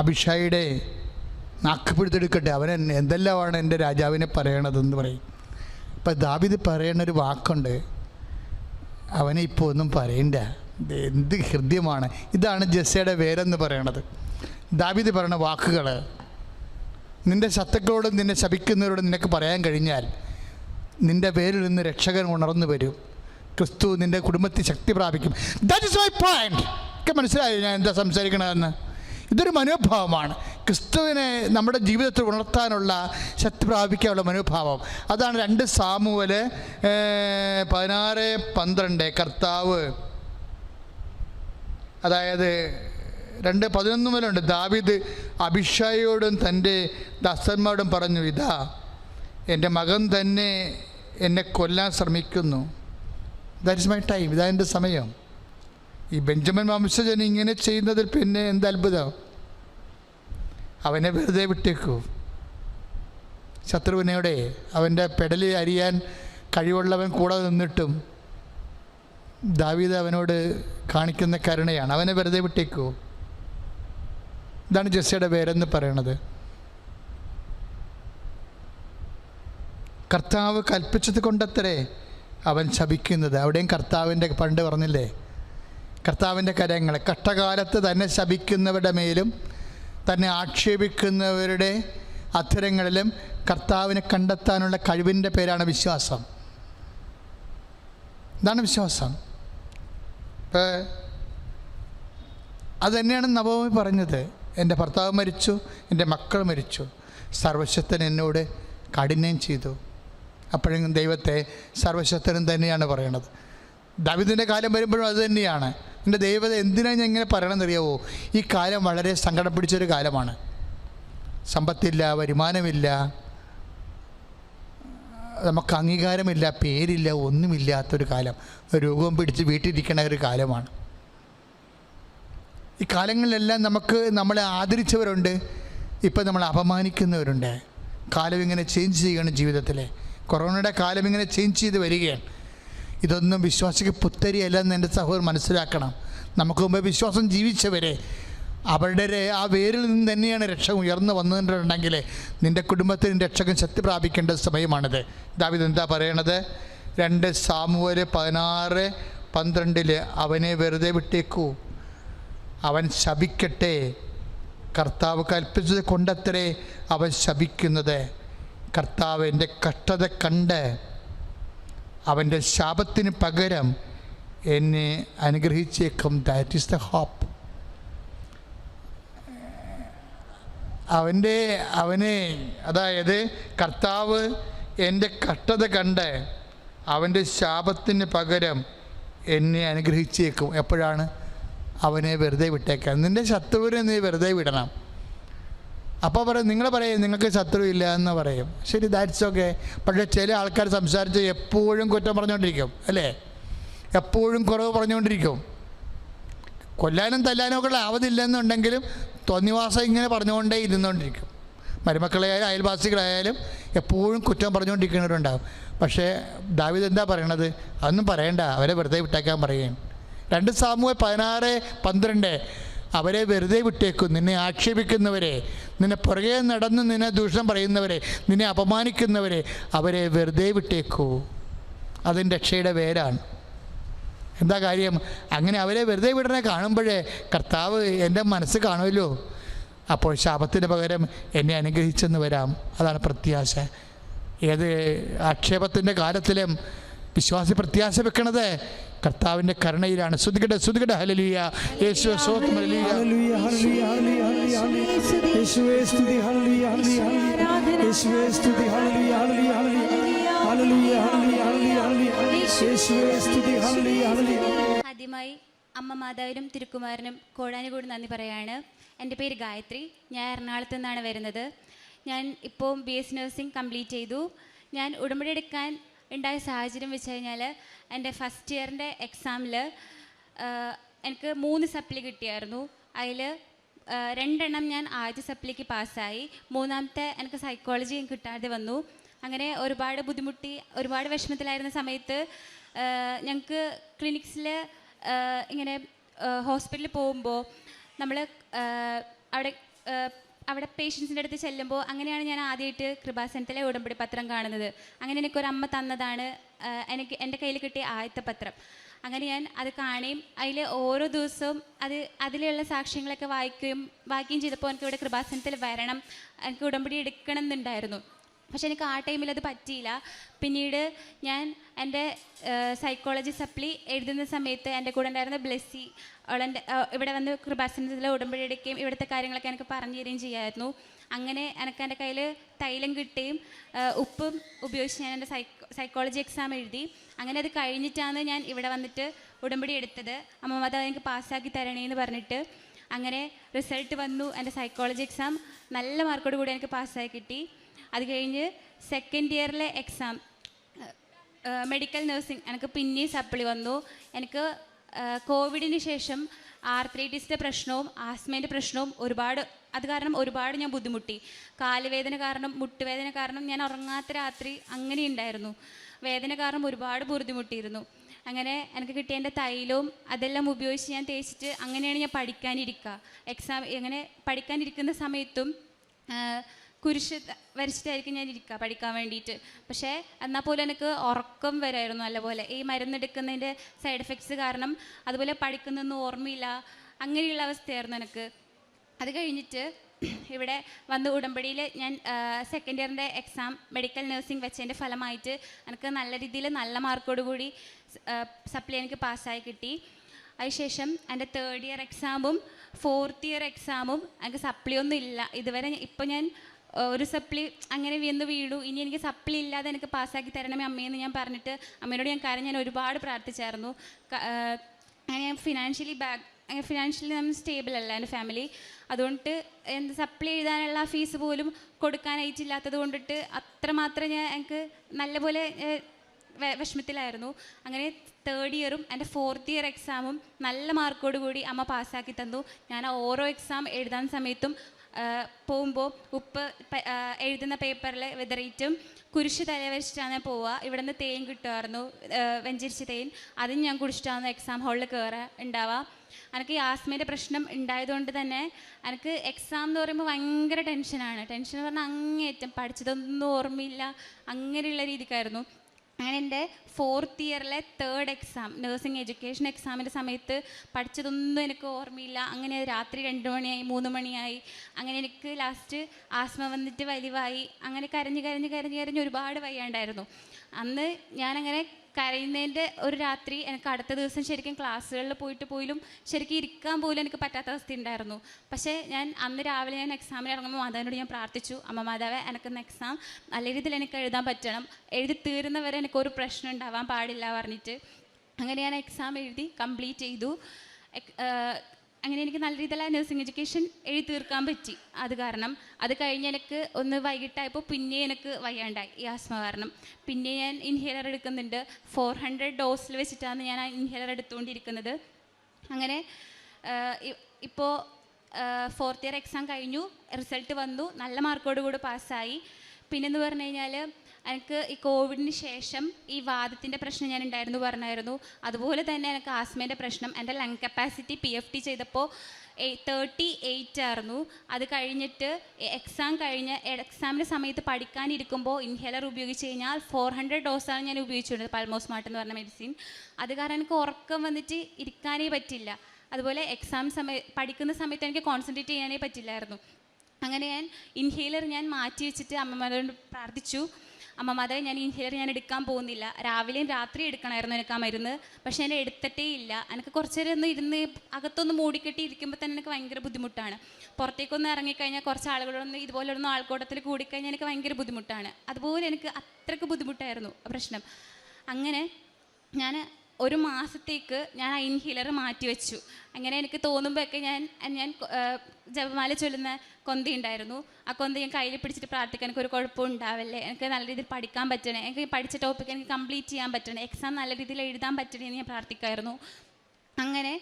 അഭിഷായിയുടെ നാക്ക് പിടിച്ചെടുക്കട്ടെ അവൻ എന്തെല്ലാമാണ് എന്റെ രാജാവിനെ പറയണതെന്ന് പറയും. ഇപ്പം ദാബിത് പറയണൊരു വാക്കുണ്ട് അവനെ ഇപ്പോൾ ഒന്നും പറയണ്ട. എന്ത് ഹൃദ്യമാണ്. ഇതാണ് ജസ്സയുടെ വേരെന്ന് പറയണത്. ദാബിത് പറയണ വാക്കുകൾ നിന്റെ ശത്രുക്കളോടും നിന്നെ ശപിക്കുന്നവരോടും നിനക്ക് പറയാൻ കഴിഞ്ഞാൽ നിന്റെ പേരിൽ നിന്ന് രക്ഷകൻ ഉണർന്നു വരും. ക്രിസ്തു നിന്റെ കുടുംബത്തിൽ ശക്തി പ്രാപിക്കും. ദാറ്റ് ഇസ് മൈ പോയിന്റ് ഒക്കെ മനസ്സിലായി ഞാൻ എന്താ സംസാരിക്കണതെന്ന്? ഇതൊരു മനോഭാവമാണ്. ക്രിസ്തുവിനെ നമ്മുടെ ജീവിതത്തിൽ ഉണർത്താനുള്ള ശക്തി പ്രാപിക്കാനുള്ള മനോഭാവം. അതാണ് രണ്ട് സാമുവൽ ഏർ, പതിനാറ് പന്ത്രണ്ട്. കർത്താവ് അതായത് രണ്ട് പതിനൊന്ന് മുതലുണ്ട്. ദാവിദ് അഭിഷായോടും തന്റെ ദാസന്മാരോടും പറഞ്ഞു ഇതാ എന്റെ മകൻ തന്നെ എന്നെ കൊല്ലാൻ ശ്രമിക്കുന്നു. ദാറ്റ് ഇസ് മൈ ടൈം ഇതാ എന്റെ സമയം. ഈ ബെഞ്ചമിൻ വംശജൻ ഇങ്ങനെ ചെയ്യുന്നതിൽ പിന്നെ എന്ത് അത്ഭുതം? അവനെ വെറുതെ വിട്ടേക്കൂ. ശത്രുവിനോടെ അവന്റെ പെടലി അരിയാൻ കഴിവുള്ളവൻ കൂടെ നിന്നിട്ടും ദാവീദ് അവനോട് കാണിക്കുന്ന കരുണയാണ്. അവനെ വെറുതെ വിട്ടേക്കോ? ഇതാണ് ജെസ്സിയുടെ പേരെന്ന് പറയണത്. കർത്താവ് കൽപ്പിച്ചത് കൊണ്ടത്രേ അവൻ ശപിക്കുന്നത്. അവിടെയും കർത്താവിന്റെ പണ്ട് പറഞ്ഞില്ലേ? കർത്താവിന്റെ കരങ്ങൾ കഷ്ടകാലത്ത് തന്നെ ശപിക്കുന്നവരുടെ മേലും തന്നെ ആക്ഷേപിക്കുന്നവരുടെ അധരങ്ങളിലും കർത്താവിനെ കണ്ടെത്താനുള്ള കഴിവിന്റെ പേരാണ് വിശ്വാസം. ഇതാണ് വിശ്വാസം. ഇപ്പോൾ അതുതന്നെയാണ് നവമി പറഞ്ഞത്. എന്റെ ഭർത്താവ് മരിച്ചു എന്റെ മക്കൾ മരിച്ചു. സർവശക്തൻ എന്നോട് കാഠിന്യം ചെയ്തു. അപ്പോഴെങ്കിലും ദൈവത്തെ സർവശക്തനും തന്നെയാണ് പറയണത്. ദാവിദിന്റെ കാലം വരുമ്പോഴും അത് തന്നെയാണ്. എന്റെ ദൈവത എന്തിനാണ് ഞാൻ ഇങ്ങനെ പറയണമെന്നറിയാവോ ഈ കാലം വളരെ സങ്കടം പിടിച്ചൊരു കാലമാണ്. സമ്പത്തില്ല വരുമാനമില്ല. നമുക്ക് അംഗീകാരമില്ല പേരില്ല ഒന്നുമില്ലാത്തൊരു കാലം. രോഗം പിടിച്ച് വീട്ടിലിരിക്കണ ഒരു കാലമാണ്. ഈ കാലങ്ങളിലെല്ലാം നമുക്ക് നമ്മളെ ആദരിച്ചവരുണ്ട്. ഇപ്പം നമ്മളെ അപമാനിക്കുന്നവരുണ്ട്. കാലം ഇങ്ങനെ ചേഞ്ച് ചെയ്യണം ജീവിതത്തിൽ കൊറോണയുടെ കാലം ഇങ്ങനെ ചേഞ്ച് ചെയ്ത് വരികയാണ്. ഇതൊന്നും വിശ്വാസിക്ക് പുത്തരിയല്ലെന്ന് എന്റെ സഹോദരൻ മനസ്സിലാക്കണം. നമുക്ക് മുമ്പ് വിശ്വാസം ജീവിച്ചവരെ അവരുടെ ആ വേരിൽ നിന്ന് തന്നെയാണ് രക്ഷ ഉയർന്നു വന്നിട്ടുണ്ടെങ്കിൽ നിന്റെ കുടുംബത്തിന് രക്ഷകൻ ശക്തി പ്രാപിക്കേണ്ട സമയമാണിത്. ദാവിദ് എന്താ പറയണത്? രണ്ട് സാമുവൽ പതിനാറ് പന്ത്രണ്ടിൽ അവനെ വെറുതെ വിട്ടേക്കൂ. അവൻ ശപിക്കട്ടെ. കർത്താവ് കൽപ്പിച്ചത് കൊണ്ടത്രേ അവൻ ശപിക്കുന്നത്. കർത്താവ് എന്റെ കഷ്ടത കണ്ട് അവന്റെ ശാപത്തിന് പകരം എന്നെ അനുഗ്രഹിച്ചേക്കും. ദാറ്റ് ഈസ് ദ ഹോപ്പ് അവന്റെ അവനെ അതായത് കർത്താവ് എന്റെ കഷ്ടത കണ്ട് അവന്റെ ശാപത്തിന് പകരം എന്നെ അനുഗ്രഹിച്ചേക്കും. എപ്പോഴാണ്? അവനെ വെറുതെ വിട്ടേക്കാൻ. നിന്റെ ശത്രുവിനെ നീ വെറുതെ വിടണം. അപ്പോൾ പറയും നിങ്ങൾ പറയും നിങ്ങൾക്ക് ശത്രു ഇല്ല എന്ന് പറയും. ശരി ദാറ്റ്സ് ഓക്കെ പക്ഷേ ചില ആൾക്കാർ സംസാരിച്ച് എപ്പോഴും കുറ്റം പറഞ്ഞുകൊണ്ടിരിക്കും അല്ലേ? എപ്പോഴും കുറവ് പറഞ്ഞുകൊണ്ടിരിക്കും. കൊല്ലാനും തല്ലാനും ഒക്കെ ആവതില്ലെന്നുണ്ടെങ്കിലും തോന്നിവാസം ഇങ്ങനെ പറഞ്ഞുകൊണ്ടേ ഇരുന്നുകൊണ്ടിരിക്കും മരുമക്കളായാലും അയൽവാസികളായാലും എപ്പോഴും കുറ്റം പറഞ്ഞുകൊണ്ടിരിക്കുന്നവരുണ്ടാകും പക്ഷേ ദാവിദ് എന്താ പറയണത്? അതൊന്നും പറയണ്ട. അവരെ വെറുതെ വിട്ടേക്കാൻ പറയുകയും രണ്ട് സാമൂഹ പതിനാറ് പന്ത്രണ്ട്. അവരെ വെറുതെ വിട്ടേക്കും. നിന്നെ ആക്ഷേപിക്കുന്നവരെ നിന്നെ പുറകെ നടന്ന് നിന്നെ ദൂഷണം പറയുന്നവരെ നിന്നെ അപമാനിക്കുന്നവരെ അവരെ വെറുതെ വിട്ടേക്കൂ. അതിന്റെ രക്ഷയുടെ പേരാണ് എന്താ കാര്യം? അങ്ങനെ അവരെ വെറുതെ വിടനെ കാണുമ്പോഴേ കർത്താവ് എന്റെ മനസ്സ് കാണുമല്ലോ. അപ്പോൾ ശാപത്തിന് പകരം എന്നെ അനുഗ്രഹിച്ചെന്ന് വരാം. അതാണ് പ്രത്യാശ. ഏത് ആക്ഷേപത്തിന്റെ കാലത്തിലും വിശ്വാസി പ്രത്യാശ വെക്കണത് കർത്താവിന്റെ കരുണയിലാണ്. ശ്രുതികട്ടെ ശ്രുതികട്ടെ ഹലലിയ യേശു യേശുവേ സ്തുതി. ആദ്യമായി അമ്മ മാതാവിനും തിരുക്കുമാരനും കോടാനുകൂടി നന്ദി പറയാണ്. എന്റെ പേര് ഗായത്രി. ഞാൻ എറണാകുളത്ത് നിന്നാണ് വരുന്നത്. ഞാൻ ഇപ്പോൾ ബി എസ് നഴ്സിംഗ് കംപ്ലീറ്റ് ചെയ്തു. ഞാൻ ഉടമ്പടി എടുക്കാൻ ഉണ്ടായ സാഹചര്യം വെച്ച് കഴിഞ്ഞാൽ എന്റെ ഫസ്റ്റ് ഇയറിന്റെ എക്സാമിൽ എനിക്ക് മൂന്ന് സപ്ലി കിട്ടിയായിരുന്നു. അതിൽ രണ്ടെണ്ണം ഞാൻ ആദ്യ സപ്ലിക്ക് പാസ്സായി. മൂന്നാമത്തെ എനിക്ക് സൈക്കോളജിയും കിട്ടാതെ വന്നു. അങ്ങനെ ഒരുപാട് ബുദ്ധിമുട്ടി ഒരുപാട് വിഷമത്തിലായിരുന്ന സമയത്ത് ഞങ്ങൾക്ക് ക്ലിനിക്സിൽ ഇങ്ങനെ ഹോസ്പിറ്റലിൽ പോകുമ്പോൾ നമ്മൾ അവിടെ അവിടെ പേഷ്യൻസിന്റെ അടുത്ത് ചെല്ലുമ്പോൾ അങ്ങനെയാണ് ഞാൻ ആദ്യമായിട്ട് കൃപാസനത്തിലെ ഉടമ്പടി പത്രം കാണുന്നത്. അങ്ങനെ എനിക്കൊരു അമ്മ തന്നതാണ് എനിക്ക് എന്റെ കയ്യിൽ കിട്ടിയ ആദ്യത്തെ പത്രം. അങ്ങനെ ഞാൻ അത് കാണുകയും അതിൽ ഓരോ ദിവസവും അത് അതിലുള്ള സാക്ഷ്യങ്ങളൊക്കെ വായിക്കുകയും വായിക്കുകയും ചെയ്തപ്പോൾ എനിക്ക് ഇവിടെ കൃപാസനത്തിൽ വരണം എനിക്ക് ഉടമ്പടി എടുക്കണം എന്നുണ്ടായിരുന്നു പക്ഷെ എനിക്ക് ആ ടൈമിൽ അത് പറ്റിയില്ല. പിന്നീട് ഞാൻ എന്റെ സൈക്കോളജി സപ്ലി എഴുതുന്ന സമയത്ത് എന്റെ കൂടെ ഉണ്ടായിരുന്ന ബ്ലെസ്സി അവളെന്റെ ഇവിടെ വന്ന് കൃപാസനത്തിൽ ഉടമ്പടി എടുക്കുകയും ഇവിടുത്തെ കാര്യങ്ങളൊക്കെ എനിക്ക് പറഞ്ഞു തരികയും ചെയ്യായിരുന്നു. അങ്ങനെ എനിക്ക് എന്റെ കയ്യിൽ തൈലം കിട്ടുകയും ഉപ്പും ഉപയോഗിച്ച് ഞാൻ എന്റെ സൈക്കോ സൈക്കോളജി എക്സാം എഴുതി. അങ്ങനെ അത് കഴിഞ്ഞിട്ടാണ് ഞാൻ ഇവിടെ വന്നിട്ട് ഉടമ്പടി എടുത്തത്. അമ്മ അത് എനിക്ക് പാസ്സാക്കി തരണേ എന്ന് പറഞ്ഞിട്ട്. അങ്ങനെ റിസൾട്ട് വന്നു എന്റെ സൈക്കോളജി എക്സാം നല്ല മാർക്കോട് കൂടി എനിക്ക് പാസ്സായി കിട്ടി. അത് കഴിഞ്ഞ് സെക്കൻഡ് ഇയറിലെ എക്സാം മെഡിക്കൽ നഴ്സിംഗ് എനിക്ക് പിന്നെയും സപ്ലി വന്നു. എനിക്ക് കോവിഡിന് ശേഷം ആർത്രൈറ്റിസിന്റെ പ്രശ്നവും ആസ്മേന്റെ പ്രശ്നവും ഒരുപാട് അത് കാരണം ഒരുപാട് ഞാൻ ബുദ്ധിമുട്ടി. കാലുവേദന കാരണം മുട്ടുവേദന കാരണം ഞാൻ ഉറങ്ങാത്ത രാത്രി അങ്ങനെ ഉണ്ടായിരുന്നു വേദന കാരണം ഒരുപാട് ബുദ്ധിമുട്ടിയിരുന്നു. അങ്ങനെ എനിക്ക് കിട്ടിയ എന്റെ തൈലവും അതെല്ലാം ഉപയോഗിച്ച് ഞാൻ തേച്ചിട്ട് അങ്ങനെയാണ് ഞാൻ പഠിക്കാനിരിക്കുക എക്സാം അങ്ങനെ പഠിക്കാനിരിക്കുന്ന സമയത്തും കുരിശ് വരച്ചിട്ടായിരിക്കും ഞാൻ ഇരിക്കുക പഠിക്കാൻ വേണ്ടിയിട്ട്. പക്ഷേ എന്നാൽ പോലും എനിക്ക് ഉറക്കം വരായിരുന്നു നല്ലപോലെ. ഈ മരുന്നെടുക്കുന്നതിന്റെ സൈഡ് എഫക്ട്സ് കാരണം അതുപോലെ പഠിക്കുന്നൊന്നും ഓർമ്മയില്ല. അങ്ങനെയുള്ള അവസ്ഥയായിരുന്നു എനിക്ക്. അത് കഴിഞ്ഞിട്ട് *clears throat* ഇവിടെ വന്ന് ഉടമ്പടിയിൽ ഞാൻ സെക്കൻഡ് ഇയറിന്റെ എക്സാം മെഡിക്കൽ നഴ്സിംഗ് വെച്ചതിന്റെ ഫലമായിട്ട് എനിക്ക് നല്ല രീതിയിൽ നല്ല മാർക്കോട് കൂടി സപ്ലി എനിക്ക് പാസ്സായി കിട്ടി. അതിനുശേഷം എന്റെ തേർഡ് ഇയർ എക്സാമും ഫോർത്ത് ഇയർ എക്സാമും എനിക്ക് സപ്ലി ഒന്നും ഇല്ല. ഇതുവരെ ഇപ്പോൾ ഞാൻ ഒരു സപ്ലി അങ്ങനെ വീണ് വീടു ഇനി എനിക്ക് സപ്ലി ഇല്ലാതെ എനിക്ക് പാസ്സാക്കി തരണമേ അമ്മയെന്ന് ഞാൻ പറഞ്ഞിട്ട് അമ്മയോട് ഞാൻ കാര്യം ഞാൻ ഒരുപാട് പ്രാർത്ഥിച്ചായിരുന്നു. അങ്ങനെ ഞാൻ ഫിനാൻഷ്യലി ബാക്ക് ഫിനാൻഷ്യലി നമ്മൾ സ്റ്റേബിൾ അല്ല എന്റെ ഫാമിലി അതുകൊണ്ട് എന്ത് സപ്ലി എഴുതാനുള്ള ഫീസ് പോലും കൊടുക്കാനായിട്ടില്ലാത്തത് കൊണ്ടിട്ട് അത്രമാത്രം ഞാൻ എനിക്ക് നല്ലപോലെ വിഷമത്തിലായിരുന്നു. അങ്ങനെ തേർഡ് ഇയറും എന്റെ ഫോർത്ത് ഇയർ എക്സാമും നല്ല മാർക്കോട് കൂടി അമ്മ പാസ്സാക്കി തന്നു. ഞാൻ ഓരോ എക്സാം എഴുതാൻ സമയത്തും പോകുമ്പോൾ ഉപ്പ് എഴുതുന്ന പേപ്പറിൽ വിതറിയിട്ടും കുരിശ് തലവരിച്ചിട്ടാണ് പോവുക. ഇവിടെ നിന്ന് തേൻ കിട്ടുമായിരുന്നു. വെഞ്ചരിച്ച തേൻ. അതും ഞാൻ കുടിച്ചിട്ടാണ് എക്സാം ഹാളിൽ കയറുക ഉണ്ടാവുക എനിക്ക് ഈ ആസ്മയുടെ പ്രശ്നം ഉണ്ടായതുകൊണ്ട് തന്നെ എനിക്ക് എക്സാം എന്ന് പറയുമ്പോൾ ഭയങ്കര ടെൻഷനാണ് ടെൻഷൻ എന്ന് പറഞ്ഞാൽ അങ്ങേറ്റം പഠിച്ചതൊന്നും ഓർമ്മയില്ല. അങ്ങനെയുള്ള രീതിക്കായിരുന്നു. അങ്ങനെ എന്റെ ഫോർത്ത് ഇയറിലെ തേർഡ് എക്സാം നഴ്സിംഗ് എഡ്യൂക്കേഷൻ എക്സാമിന്റെ സമയത്ത് പഠിച്ചതൊന്നും എനിക്ക് ഓർമ്മയില്ല. അങ്ങനെ രാത്രി രണ്ട് മണിയായി മൂന്ന് മണിയായി. അങ്ങനെ എനിക്ക് ലാസ്റ്റ് ആസ്മ വന്നിട്ട് വലിവായി. അങ്ങനെ കരഞ്ഞ് കരഞ്ഞ് കരഞ്ഞ് കരഞ്ഞ് ഒരുപാട് വയ്യാണ്ടായിരുന്നു. അന്ന് ഞാനങ്ങനെ കരയുന്നതിന്റെ ഒരു രാത്രി എനിക്ക് അടുത്ത ദിവസം ശരിക്കും ക്ലാസ്സുകളിൽ പോയിട്ട് പോലും ശരിക്കും ഇരിക്കാൻ പോലും എനിക്ക് പറ്റാത്ത അവസ്ഥ ഉണ്ടായിരുന്നു പക്ഷേ ഞാൻ അന്ന് രാവിലെ ഞാൻ എക്സാമിന് ഇറങ്ങുമ്പോൾ മാതാവിനോട് ഞാൻ പ്രാർത്ഥിച്ചു അമ്മ മാതാവെ എനിക്കൊന്ന് എക്സാം നല്ല രീതിയിൽ എനിക്ക് എഴുതാൻ പറ്റണം. എഴുതി തീരുന്നവരെ എനിക്കൊരു പ്രശ്നം ഉണ്ടാവാൻ പാടില്ല പറഞ്ഞിട്ട് അങ്ങനെ ഞാൻ എക്സാം എഴുതി കംപ്ലീറ്റ് ചെയ്തു. അങ്ങനെ എനിക്ക് നല്ല രീതിയിലുള്ള നഴ്സിംഗ് എഡ്യൂക്കേഷൻ എഴുതി തീർക്കാൻ പറ്റി. അത് കാരണം അത് കഴിഞ്ഞ് എനിക്ക് ഒന്ന് വൈകിട്ടായപ്പോൾ പിന്നെ എനിക്ക് വയ്യാണ്ടായി ഈ ആസ്മ കാരണം. പിന്നെ ഞാൻ ഇൻഹേലർ എടുക്കുന്നുണ്ട്. ഫോർ ഹൺഡ്രഡ് ഡോസിൽ വെച്ചിട്ടാണ് ഞാൻ ആ ഇൻഹേലർ എടുത്തുകൊണ്ടിരിക്കുന്നത് അങ്ങനെ ഇപ്പോൾ ഫോർത്ത് ഇയർ എക്സാം കഴിഞ്ഞു. റിസൾട്ട് വന്നു. നല്ല മാർക്കോടുകൂടി പാസ്സായി പിന്നെന്ന് പറഞ്ഞു കഴിഞ്ഞാൽ എനിക്ക് ഈ കോവിഡിന് ശേഷം ഈ വാദത്തിന്റെ പ്രശ്നം ഞാൻ ഉണ്ടായിരുന്നു പറഞ്ഞായിരുന്നു. അതുപോലെ തന്നെ എനിക്ക് ആസ്മേന്റെ പ്രശ്നം എന്റെ lung capacity P F T ചെയ്തപ്പോൾ തേർട്ടി എയ്റ്റ് ആയിരുന്നു. അത് കഴിഞ്ഞിട്ട് എക്സാം കഴിഞ്ഞ് എക്സാമിന്റെ സമയത്ത് പഠിക്കാനിരിക്കുമ്പോൾ ഇൻഹേലർ ഉപയോഗിച്ച് കഴിഞ്ഞാൽ ഫോർ ഹൺഡ്രഡ് ഡോസാണ് ഞാൻ ഉപയോഗിച്ചിരുന്നത് പൾമോസ്മാർട്ട് എന്ന് പറഞ്ഞ മെഡിസിൻ അത് കാരണം എനിക്ക് ഉറക്കം വന്നിട്ട് ഇരിക്കാനേ പറ്റില്ല. അതുപോലെ എക്സാം സമയ പഠിക്കുന്ന സമയത്ത് എനിക്ക് കോൺസെൻട്രേറ്റ് ചെയ്യാനേ പറ്റില്ലായിരുന്നു. അങ്ങനെ ഞാൻ ഇൻഹേലർ ഞാൻ മാറ്റി വെച്ചിട്ട് അമ്മമാരോട് പ്രാർത്ഥിച്ചു. അമ്മ മാതാവ് ഞാൻ ഇൻഹേലർ ഞാൻ എടുക്കാൻ പോകുന്നില്ല. രാവിലെയും രാത്രി എടുക്കണമായിരുന്നു എനിക്ക് ആ മരുന്ന്. പക്ഷേ ഞാൻ എടുത്തിട്ടേ ഇല്ല. എനിക്ക് കുറച്ച് നേരം ഒന്ന് ഇരുന്ന് അകത്തൊന്ന് മൂടിക്കെട്ടി ഇരിക്കുമ്പോൾ തന്നെ എനിക്ക് ഭയങ്കര ബുദ്ധിമുട്ടാണ്. പുറത്തേക്കൊന്ന് ഇറങ്ങിക്കഴിഞ്ഞാൽ കുറച്ച് ആളുകളൊന്ന് ഇതുപോലൊന്ന് ആൾക്കൂട്ടത്തിൽ കൂടിക്കഴിഞ്ഞാൽ എനിക്ക് ഭയങ്കര ബുദ്ധിമുട്ടാണ്. അതുപോലെ എനിക്ക് അത്രയ്ക്ക് ബുദ്ധിമുട്ടായിരുന്നു പ്രശ്നം. അങ്ങനെ ഞാൻ ഒരു മാസത്തേക്ക് ഞാൻ ആ ഇൻഹീലർ മാറ്റി വെച്ചു. അങ്ങനെ എനിക്ക് തോന്നുമ്പോഴൊക്കെ ഞാൻ ഞാൻ ജപമാല ചൊല്ലുന്ന കൊന്ത ഉണ്ടായിരുന്നു. ആ കൊന്ത ഞാൻ കയ്യിൽ പിടിച്ചിട്ട് പ്രാർത്ഥിക്കാൻ എനിക്ക് ഒരു കുഴപ്പം ഉണ്ടാവില്ലേ. എനിക്ക് നല്ല രീതിയിൽ പഠിക്കാൻ പറ്റണേ. എനിക്ക് പഠിച്ച ടോപ്പിക് എനിക്ക് കംപ്ലീറ്റ് ചെയ്യാൻ പറ്റണേ. എക്സാം നല്ല രീതിയിൽ എഴുതാൻ പറ്റണേ എന്ന് ഞാൻ പ്രാർത്ഥിക്കായിരുന്നു. അങ്ങനെ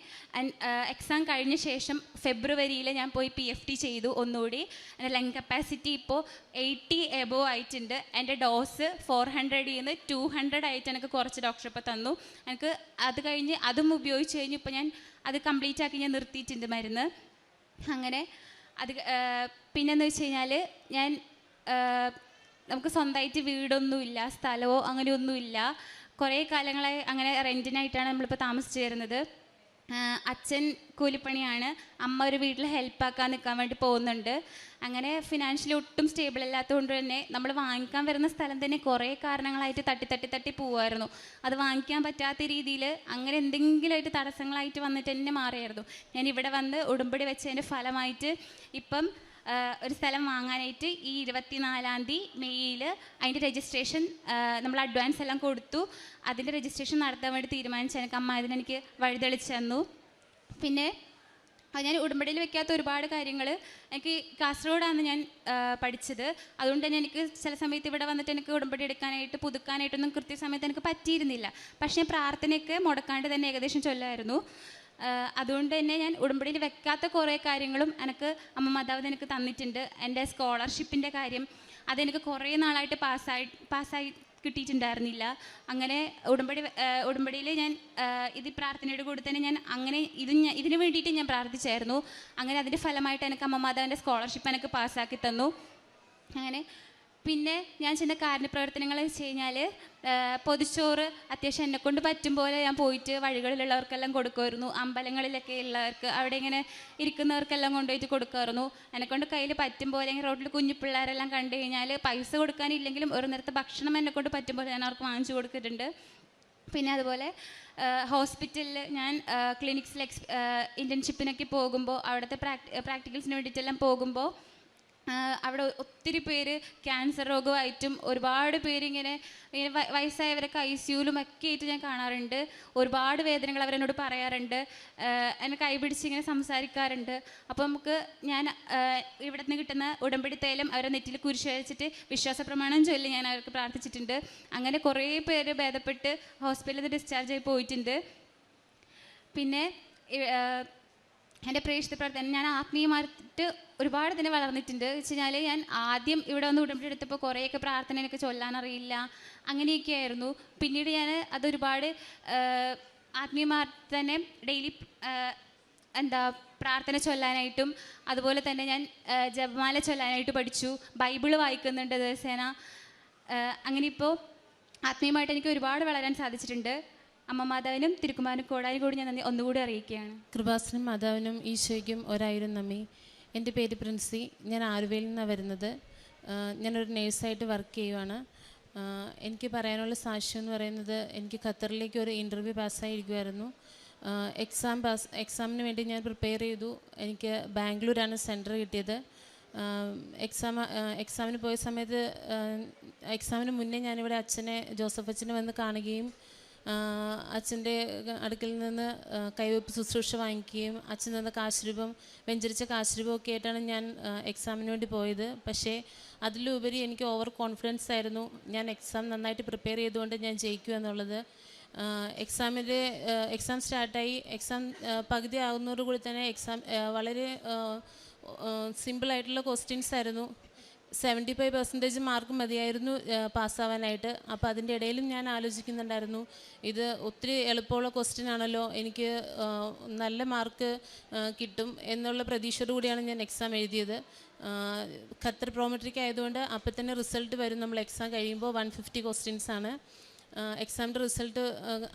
എക്സാം കഴിഞ്ഞ ശേഷം ഫെബ്രുവരിയിൽ ഞാൻ പോയി പി എഫ് ടി ചെയ്തു ഒന്നുകൂടി. എന്റെ ലങ് കപ്പാസിറ്റി ഇപ്പോൾ എയ്റ്റി എബോ ആയിട്ടുണ്ട്. എന്റെ ഡോസ് ഫോർ ഹൺഡ്രഡിൽ നിന്ന് ടു ഹൺഡ്രഡ് ആയിട്ട് എനിക്ക് കുറച്ച് ഡോക്ടർ ഇപ്പോൾ തന്നു. എനിക്ക് അത് കഴിഞ്ഞ് അതും ഉപയോഗിച്ച് കഴിഞ്ഞ് ഇപ്പോൾ ഞാൻ അത് കംപ്ലീറ്റ് ആക്കി ഞാൻ നിർത്തിയിട്ടുണ്ട് മരുന്ന്. അങ്ങനെ അത് പിന്നെന്ന് വെച്ച് കഴിഞ്ഞാൽ ഞാൻ നമുക്ക് സ്വന്തമായിട്ട് വീടൊന്നുമില്ല സ്ഥലമോ അങ്ങനെയൊന്നുമില്ല കുറേ കാലങ്ങളായി അങ്ങനെ റെന്റിനായിട്ടാണ് നമ്മളിപ്പോൾ താമസിച്ചു വരുന്നത്. അച്ഛൻ കൂലിപ്പണിയാണ്. അമ്മ ഒരു വീട്ടിൽ ഹെൽപ്പാക്കാൻ നിൽക്കാൻ വേണ്ടി പോകുന്നുണ്ട്. അങ്ങനെ ഫിനാൻഷ്യലി ഒട്ടും സ്റ്റേബിൾ അല്ലാത്തതുകൊണ്ട് തന്നെ നമ്മൾ വാങ്ങിക്കാൻ വരുന്ന സ്ഥലം തന്നെ കുറേ കാരണങ്ങളായിട്ട് തട്ടി തട്ടി തട്ടി പോവായിരുന്നു. അത് വാങ്ങിക്കാൻ പറ്റാത്ത രീതിയിൽ അങ്ങനെ എന്തെങ്കിലുമായിട്ട് തടസ്സങ്ങളായിട്ട് വന്നിട്ട് തന്നെ മാറിയായിരുന്നു. ഞാൻ ഇവിടെ വന്ന് ഉടുമ്പടി വെച്ചതിന്റെ ഫലമായിട്ട് ഇപ്പം ഒരു സ്ഥലം വാങ്ങാനായിട്ട് ഈ ഇരുപത്തിനാലാം തീയതി മെയ്യിൽ അതിന്റെ രജിസ്ട്രേഷൻ നമ്മൾ അഡ്വാൻസ് എല്ലാം കൊടുത്തു. അതിന്റെ രജിസ്ട്രേഷൻ നടത്താൻ വേണ്ടി തീരുമാനിച്ചു. എനിക്ക് അമ്മ അതിനെനിക്ക് വഴിതെളിച്ച് തന്നു. പിന്നെ ഞാൻ ഉടമ്പടിയിൽ വെക്കാത്ത ഒരുപാട് കാര്യങ്ങൾ എനിക്ക് കാസർഗോഡാണ് ഞാൻ പഠിച്ചത്. അതുകൊണ്ട് തന്നെ എനിക്ക് ചില സമയത്ത് ഇവിടെ വന്നിട്ട് എനിക്ക് ഉടമ്പടി എടുക്കാനായിട്ട് പുതുക്കാനായിട്ടൊന്നും കൃത്യസമയത്ത് എനിക്ക് പറ്റിയിരുന്നില്ല. പക്ഷേ പ്രാർത്ഥനയൊക്കെ മുടക്കാണ്ട് തന്നെ ഏകദേശം ചൊല്ലായിരുന്നു. അതുകൊണ്ട് തന്നെ ഞാൻ ഉടമ്പടിയിൽ വെക്കാത്ത കുറേ കാര്യങ്ങളും എനിക്ക് അമ്മ മാതാവ് എനിക്ക് തന്നിട്ടുണ്ട്. എന്റെ സ്കോളർഷിപ്പിന്റെ കാര്യം അതെനിക്ക് കുറേ നാളായിട്ട് പാസ്സായി പാസ്സായി കിട്ടിയിട്ടുണ്ടായിരുന്നില്ല. അങ്ങനെ ഉടമ്പടി ഉടമ്പടിയിൽ ഞാൻ ഇത് പ്രാർത്ഥനയുടെ കൂടെ തന്നെ ഞാൻ അങ്ങനെ ഇത് ഞാൻ ഇതിന് വേണ്ടിയിട്ട് ഞാൻ പ്രാർത്ഥിച്ചായിരുന്നു. അങ്ങനെ അതിന്റെ ഫലമായിട്ട് എനിക്ക് അമ്മ മാതാവിന്റെ സ്കോളർഷിപ്പ് എനിക്ക് പാസ്സാക്കി തന്നു. അങ്ങനെ പിന്നെ ഞാൻ ചെയ്യുന്ന കാരുണ്യപ്രവർത്തനങ്ങൾ വെച്ച് കഴിഞ്ഞാൽ പൊതിച്ചോറ് അത്യാവശ്യം എന്നെ കൊണ്ട് പറ്റും പോലെ ഞാൻ പോയിട്ട് വഴികളിലുള്ളവർക്കെല്ലാം കൊടുക്കുമായിരുന്നു. അമ്പലങ്ങളിലൊക്കെ ഉള്ളവർക്ക് അവിടെ ഇങ്ങനെ ഇരിക്കുന്നവർക്കെല്ലാം കൊണ്ടുപോയിട്ട് കൊടുക്കുമായിരുന്നു. എന്നെക്കൊണ്ട് കയ്യിൽ പറ്റും പോലെ റോഡിൽ കുഞ്ഞു പിള്ളേരെല്ലാം കണ്ടു കഴിഞ്ഞാൽ പൈസ കൊടുക്കാനില്ലെങ്കിലും ഒരു നേരത്തെ ഭക്ഷണം എന്നെ കൊണ്ട് പറ്റും പോലെ ഞാൻ അവർക്ക് വാങ്ങിച്ചു കൊടുത്തിട്ടുണ്ട്. പിന്നെ അതുപോലെ ഹോസ്പിറ്റലിൽ ഞാൻ ക്ലിനിക്സിൽ എക്സ് ഇന്റേൺഷിപ്പിനൊക്കെ പോകുമ്പോൾ അവിടുത്തെ പ്രാക്ടി പ്രാക്ടിക്കൽസിന് വേണ്ടിയിട്ടെല്ലാം പോകുമ്പോൾ അവിടെ ഒത്തിരി പേര് ക്യാൻസർ രോഗമായിട്ടും ഒരുപാട് പേരിങ്ങനെ വയസ്സായവരൊക്കെ ഐ സിയുലും ഒക്കെ ആയിട്ട് ഞാൻ കാണാറുണ്ട്. ഒരുപാട് വേദനകൾ അവരെന്നോട് പറയാറുണ്ട്. എന്നെ കൈപിടിച്ച് ഇങ്ങനെ സംസാരിക്കാറുണ്ട്. അപ്പോൾ നമുക്ക് ഞാൻ ഇവിടെ നിന്ന് കിട്ടുന്ന ഉടമ്പടി തേലം അവരെ നെറ്റിൽ കുരിശ് വരച്ചിട്ട് വിശ്വാസ പ്രമാണം ചൊല്ലി ഞാൻ അവർക്ക് പ്രാർത്ഥിച്ചിട്ടുണ്ട്. അങ്ങനെ കുറേ പേര് ഭേദപ്പെട്ട് ഹോസ്പിറ്റലിൽ നിന്ന് ഡിസ്ചാർജ് ആയി പോയിട്ടുണ്ട്. പിന്നെ എന്റെ പ്രേക്ഷിത പ്രവർത്തനം ഞാൻ ആത്മീയമായിട്ട് ഒരുപാട് തന്നെ വളർന്നിട്ടുണ്ട്. വെച്ച് കഴിഞ്ഞാൽ ഞാൻ ആദ്യം ഇവിടെ വന്ന് ഉടമ്പടി എടുത്തപ്പോൾ കുറേയൊക്കെ പ്രാർത്ഥനയൊക്കെ ചൊല്ലാനറിയില്ല. അങ്ങനെയൊക്കെ ആയിരുന്നു. പിന്നീട് ഞാൻ അതൊരുപാട് ആത്മീയമായിട്ട് തന്നെ ഡെയിലി എന്താ പ്രാർത്ഥന ചൊല്ലാനായിട്ടും അതുപോലെ തന്നെ ഞാൻ ജപമാല ചൊല്ലാനായിട്ട് പഠിച്ചു. ബൈബിൾ വായിക്കുന്നുണ്ട് ദിവസേന അങ്ങനെ ഇപ്പോൾ ആത്മീയമായിട്ട് എനിക്ക് ഒരുപാട് വളരാൻ സാധിച്ചിട്ടുണ്ട്. അമ്മ മാതാവിനും തിരുക്കുമാരനും കോടാനും കൂടി ഞാൻ ഒന്നുകൂടി അറിയിക്കുകയാണ്. കൃപാസനം മാതാവിനും ഈശോയ്ക്കും ഒരായിരം നന്ദി. എന്റെ പേര് പ്രിൻസി. ഞാൻ ആലുവയിൽ നിന്നാണ് വരുന്നത്. ഞാനൊരു നേഴ്സായിട്ട് വർക്ക് ചെയ്യുവാണ്. എനിക്ക് പറയാനുള്ള സാക്ഷ്യം എന്ന് പറയുന്നത് എനിക്ക് ഖത്തറിലേക്ക് ഒരു ഇന്റർവ്യൂ പാസ്സായിരിക്കുമായിരുന്നു എക്സാം പാസ് എക്സാമിന് വേണ്ടി ഞാൻ പ്രിപ്പയർ ചെയ്തു. എനിക്ക് ബാംഗ്ലൂരാണ് സെന്റർ കിട്ടിയത്. എക്സാം എക്സാമിന് പോയ സമയത്ത് എക്സാമിന് മുന്നേ ഞാനിവിടെ അച്ഛനെ ജോസഫ് അച്ഛനെ വന്ന് കാണുകയും അച്ഛന്റെ അടുക്കിൽ നിന്ന് കൈവെപ്പ് ശുശ്രൂഷ വാങ്ങിക്കുകയും അച്ഛൻ തന്ന കാശുരൂപം വെഞ്ചരിച്ച കാശുരൂപം ഒക്കെ ആയിട്ടാണ് ഞാൻ എക്സാമിന് വേണ്ടി പോയത്. പക്ഷേ അതിലുപരി എനിക്ക് ഓവർ കോൺഫിഡൻസ് ആയിരുന്നു. ഞാൻ എക്സാം നന്നായിട്ട് പ്രിപ്പയർ ചെയ്തുകൊണ്ട് ഞാൻ ജയിക്കും എന്നുള്ളത്. എക്സാമിൽ എക്സാം സ്റ്റാർട്ടായി എക്സാം പകുതി ആകുന്നതോടുകൂടി തന്നെ എക്സാം വളരെ സിമ്പിളായിട്ടുള്ള ക്വസ്റ്റ്യൻസ് ആയിരുന്നു. സെവന്റി ഫൈവ് പെർസെന്റേജ് മാർക്ക് മതിയായിരുന്നു പാസ്സാവാനായിട്ട്. അപ്പോൾ അതിന്റെ ഇടയിലും ഞാൻ ആലോചിക്കുന്നുണ്ടായിരുന്നു ഇത് ഒത്തിരി എളുപ്പമുള്ള ക്വസ്റ്റ്യൻ ആണല്ലോ എനിക്ക് നല്ല മാർക്ക് കിട്ടും എന്നുള്ള പ്രതീക്ഷയോടു കൂടിയാണ് ഞാൻ എക്സാം എഴുതിയത്. ഖത്തർ പ്രോമെട്രിക് ആയതുകൊണ്ട് അപ്പം തന്നെ റിസൾട്ട് വരും. നമ്മൾ എക്സാം കഴിയുമ്പോൾ വൺ ഫിഫ്റ്റി ക്വസ്റ്റ്യൻസ് ആണ് എക്സാമിന്റെ റിസൾട്ട്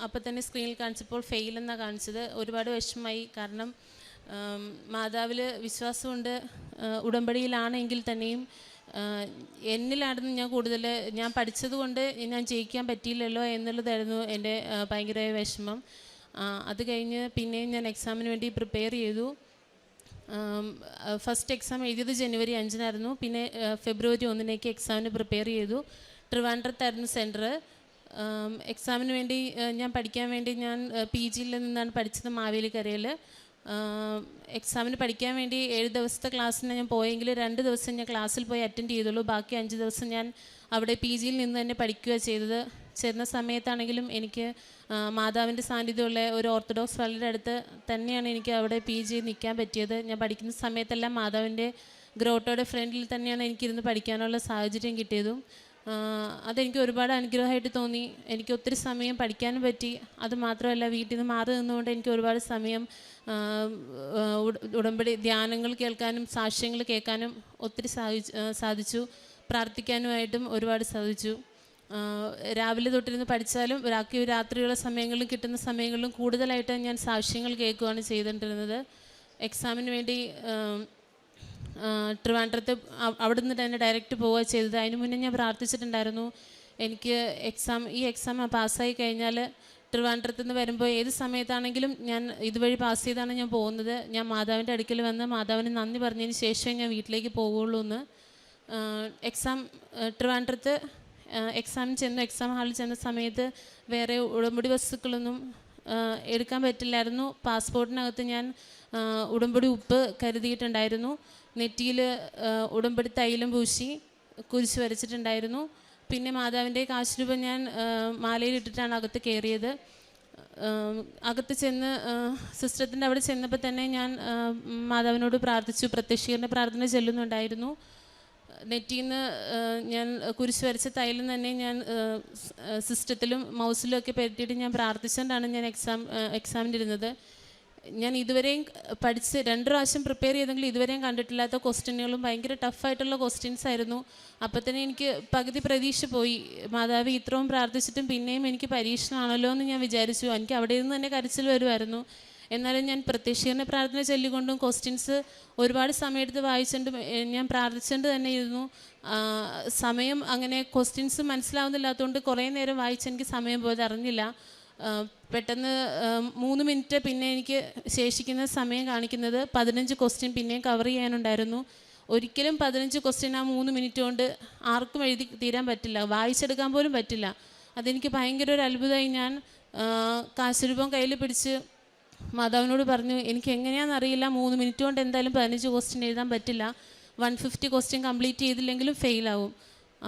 അപ്പം തന്നെ സ്ക്രീനിൽ കാണിച്ചപ്പോൾ ഫെയിൽ എന്നാണ് കാണിച്ചത്. ഒരുപാട് വിഷമമായി. കാരണം മാതാവിൽ വിശ്വാസമുണ്ട് ഉടമ്പടിയിലാണെങ്കിൽ തന്നെയും എന്നിലായിരുന്നു ഞാൻ കൂടുതൽ ഞാൻ പഠിച്ചത് കൊണ്ട് ഞാൻ ജയിക്കാൻ പറ്റിയില്ലല്ലോ എന്നുള്ളതായിരുന്നു എന്റെ ഭയങ്കര വിഷമം. അത് കഴിഞ്ഞ് പിന്നെയും ഞാൻ എക്സാമിന് വേണ്ടി പ്രിപ്പയർ ചെയ്തു. ഫസ്റ്റ് എക്സാം എഴുതിയത് ജനുവരി അഞ്ചിനായിരുന്നു. പിന്നെ ഫെബ്രുവരി ഒന്നിനേക്ക് എക്സാമിന് പ്രിപ്പയർ ചെയ്തു. ട്രിവാൻഡ്രത്തായിരുന്നു സെന്റർ എക്സാമിന് വേണ്ടി ഞാൻ പഠിക്കാൻ വേണ്ടി ഞാൻ പി ജിയിൽ നിന്നാണ് പഠിച്ചത് മാവേലിക്കരയിൽ എക്സാമിന് പഠിക്കാൻ വേണ്ടി ഏഴ് ദിവസത്തെ ക്ലാസ്സിന് ഞാൻ പോയെങ്കിൽ രണ്ട് ദിവസം ഞാൻ ക്ലാസ്സിൽ പോയി അറ്റൻഡ് ചെയ്തുള്ളൂ. ബാക്കി അഞ്ച് ദിവസം ഞാൻ അവിടെ പി ജിയിൽ നിന്ന് തന്നെ പഠിക്കുക ചെയ്തത്. ചേരുന്ന സമയത്താണെങ്കിലും എനിക്ക് മാതാവിന്റെ സാന്നിധ്യമുള്ള ഒരു ഓർത്തഡോക്സ് പള്ളിയുടെ അടുത്ത് തന്നെയാണ് എനിക്ക് അവിടെ പി ജി നിൽക്കാൻ പറ്റിയത്. ഞാൻ പഠിക്കുന്ന സമയത്തെല്ലാം മാതാവിന്റെ ഗ്രോട്ടോയുടെ ഫ്രണ്ടിൽ തന്നെയാണ് എനിക്കിരുന്ന് പഠിക്കാനുള്ള സാഹചര്യം കിട്ടിയതും. അതെനിക്ക് ഒരുപാട് അനുഗ്രഹമായിട്ട് തോന്നി. എനിക്ക് ഒത്തിരി സമയം പഠിക്കാനും പറ്റി. അത് മാത്രമല്ല വീട്ടിൽ നിന്ന് മാറി നിന്നുകൊണ്ട് എനിക്ക് ഒരുപാട് സമയം ഉടമ്പടി ധ്യാനങ്ങൾ കേൾക്കാനും സാക്ഷ്യങ്ങൾ കേൾക്കാനും ഒത്തിരി സാധിച്ചു പ്രാർത്ഥിക്കാനുമായിട്ടും ഒരുപാട് സാധിച്ചു. രാവിലെ തൊട്ടിരുന്ന് പഠിച്ചാലും ബാക്കി രാത്രിയുള്ള സമയങ്ങളിലും കിട്ടുന്ന സമയങ്ങളിലും കൂടുതലായിട്ട് ഞാൻ സാക്ഷ്യങ്ങൾ കേൾക്കുകയാണ് ചെയ്തുകൊണ്ടിരുന്നത്. എക്സാമിന് വേണ്ടി ട്രിവാൻഡ്രത്ത് അവ- അവിടെ നിന്ന് തന്നെ ഡയറക്റ്റ് പോവുക ചെയ്തത്. അതിന് മുന്നേ ഞാൻ പ്രാർത്ഥിച്ചിട്ടുണ്ടായിരുന്നു. എനിക്ക് എക്സാം ഈ എക്സാം പാസ്സായി കഴിഞ്ഞാൽ ട്രിവാൻഡ്രത്ത് നിന്ന് വരുമ്പോൾ ഏത് സമയത്താണെങ്കിലും ഞാൻ ഇതുവഴി പാസ് ചെയ്താണ് ഞാൻ പോകുന്നത്. ഞാൻ മാതാവിന്റെ അടുക്കൽ വന്ന് മാതാവിന് നന്ദി പറഞ്ഞതിന് ശേഷമേ ഞാൻ വീട്ടിലേക്ക് പോവുള്ളൂ എന്ന് എക്സാം ട്രിവാൻഡ്രത്ത് എക്സാം ചെന്ന് എക്സാം ഹാളിൽ ചെന്ന സമയത്ത് വേറെ ഉടമ്പടി വസ്തുക്കളൊന്നും എടുക്കാൻ പറ്റില്ലായിരുന്നു. പാസ്പോർട്ടിനകത്ത് ഞാൻ ഉടമ്പടി ഉപ്പ് കരുതിയിട്ടുണ്ടായിരുന്നു. നെറ്റിയിൽ ഉടമ്പടി തൈലം പൂശി കുരിശ് വരച്ചിട്ടുണ്ടായിരുന്നു. പിന്നെ മാതാവിന്റെ കാശുരൂപം ഞാൻ മാലയിലിട്ടിട്ടാണ് അകത്ത് കയറിയത്. അകത്ത് ചെന്ന് സിസ്റ്റത്തിന്റെ അവിടെ ചെന്നപ്പോൾ തന്നെ ഞാൻ മാതാവിനോട് പ്രാർത്ഥിച്ചു. പ്രത്യക്ഷീകരണ പ്രാർത്ഥന ചെല്ലുന്നുണ്ടായിരുന്നു. നെറ്റിൽ നിന്ന് ഞാൻ കുരിശ് വരച്ച തൈലും തന്നെ ഞാൻ സിസ്റ്റത്തിലും മൗസിലും ഒക്കെ പരത്തിയിട്ട് ഞാൻ പ്രാർത്ഥിച്ചുകൊണ്ടാണ് ഞാൻ എക്സാം എക്സാമിനിരുന്നത്. ഞാൻ ഇതുവരെയും പഠിച്ച് രണ്ട് പ്രാവശ്യം പ്രിപ്പയർ ചെയ്തെങ്കിലും ഇതുവരെയും കണ്ടിട്ടില്ലാത്ത ക്വസ്റ്റ്യനുകളും ഭയങ്കര ടഫായിട്ടുള്ള ക്വസ്റ്റ്യൻസ് ആയിരുന്നു. അപ്പം തന്നെ എനിക്ക് പകുതി പ്രതീക്ഷ പോയി. മാതാവ് ഇത്രയും പ്രാർത്ഥിച്ചിട്ടും പിന്നെയും എനിക്ക് പരീക്ഷണമാണല്ലോ എന്ന് ഞാൻ വിചാരിച്ചു. എനിക്ക് അവിടെ നിന്ന് തന്നെ കരച്ചിൽ വരുമായിരുന്നു. എന്നാലും ഞാൻ പ്രത്യക്ഷീകരണ പ്രാർത്ഥന ചൊല്ലിക്കൊണ്ടും ക്വസ്റ്റ്യൻസ് ഒരുപാട് സമയമെടുത്ത് വായിച്ചുകൊണ്ടും ഞാൻ പ്രാർത്ഥിച്ചുകൊണ്ട് തന്നെ ഇരുന്നു. സമയം അങ്ങനെ ക്വസ്റ്റ്യൻസ് മനസ്സിലാവുന്നില്ലാത്തതുകൊണ്ട് കുറേ നേരം വായിച്ച് എനിക്ക് സമയം പോയത് അറിഞ്ഞില്ല. പെട്ടെന്ന് മൂന്ന് മിനിറ്റ് പിന്നെ എനിക്ക് ശേഷിക്കുന്ന സമയം കാണിക്കുന്നത് പതിനഞ്ച് ക്വസ്റ്റ്യൻ പിന്നെയും കവർ ചെയ്യാനുണ്ടായിരുന്നു. ഒരിക്കലും പതിനഞ്ച് ക്വസ്റ്റ്യൻ ആ മൂന്ന് മിനിറ്റ് കൊണ്ട് ആർക്കും എഴുതി തീരാൻ പറ്റില്ല. വായിച്ചെടുക്കാൻ പോലും പറ്റില്ല. അതെനിക്ക് ഭയങ്കര ഒരു അത്ഭുതമായി ഞാൻ കാശുരൂപം കയ്യിൽ പിടിച്ച് മാതാവിനോട് പറഞ്ഞു എനിക്ക് എങ്ങനെയാണെന്ന് അറിയില്ല. മൂന്ന് മിനിറ്റ് കൊണ്ട് എന്തായാലും പതിനഞ്ച് ക്വസ്റ്റ്യൻ എഴുതാൻ പറ്റില്ല. വൺ ഫിഫ്റ്റി ക്വസ്റ്റ്യൻ കംപ്ലീറ്റ് ചെയ്തില്ലെങ്കിലും ഫെയിലാവും